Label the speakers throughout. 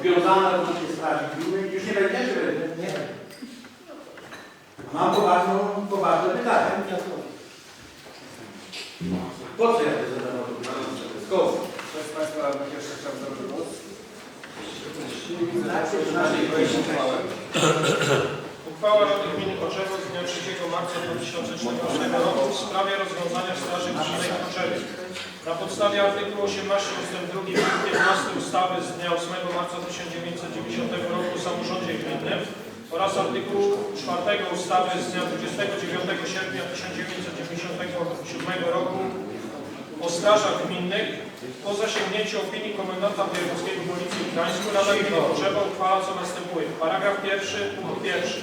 Speaker 1: związana również Straży Gminnej. Już nie będziecie? Nie. Mam poważną, poważne pytanie. Po co ja to zadawam to pytanie? Skąd?
Speaker 2: Ktoś z Państwa radnych jeszcze chciał zabrać głos?
Speaker 3: Uchwała Rady Gminy Choczewo z dnia 3 marca 2014 roku w sprawie rozwiązania Straży Gminnej w Choczewie. Na podstawie artykułu 18 ust. 2 punkt 15 ustawy z dnia 8 marca 1990 roku o samorządzie gminnym oraz artykułu 4 ustawy z dnia 29 sierpnia 1997 roku o strażach gminnych po zasięgnięciu opinii komendanta wojewódzkiego Policji w Gdańsku Rada Gminy Choczewo uchwala co następuje. Paragraf pierwszy, punkt pierwszy.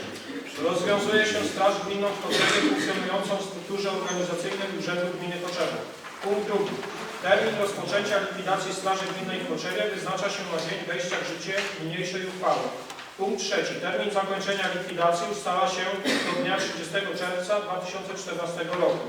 Speaker 3: Rozwiązuje się Straż Gminną w Choczewie funkcjonującą w strukturze organizacyjnej Urzędu Gminy Choczewo. Punkt drugi. Termin rozpoczęcia likwidacji Straży Gminnej w Choczewie wyznacza się na dzień wejścia w życie niniejszej uchwały. Punkt trzeci. Termin zakończenia likwidacji ustala się do dnia 30 czerwca 2014 roku.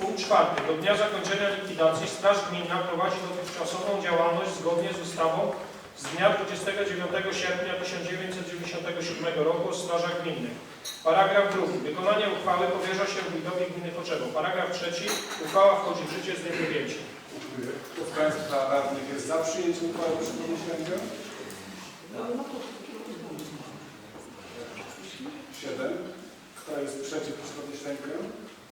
Speaker 3: Punkt czwarty. Do dnia zakończenia likwidacji Straż Gminna prowadzi dotychczasową działalność zgodnie z ustawą z dnia 29 sierpnia 1997 roku o strażach gminnych. Paragraf drugi. Wykonanie uchwały powierza się wójtowi gminy Choczewo. Paragraf trzeci. Uchwała wchodzi w życie z dniem podjęcia.
Speaker 2: Dziękuję. Kto z Państwa radnych przyjęciem uchwały, podnieść rękę. Siedem. Kto jest przeciw, proszę podnieść rękę.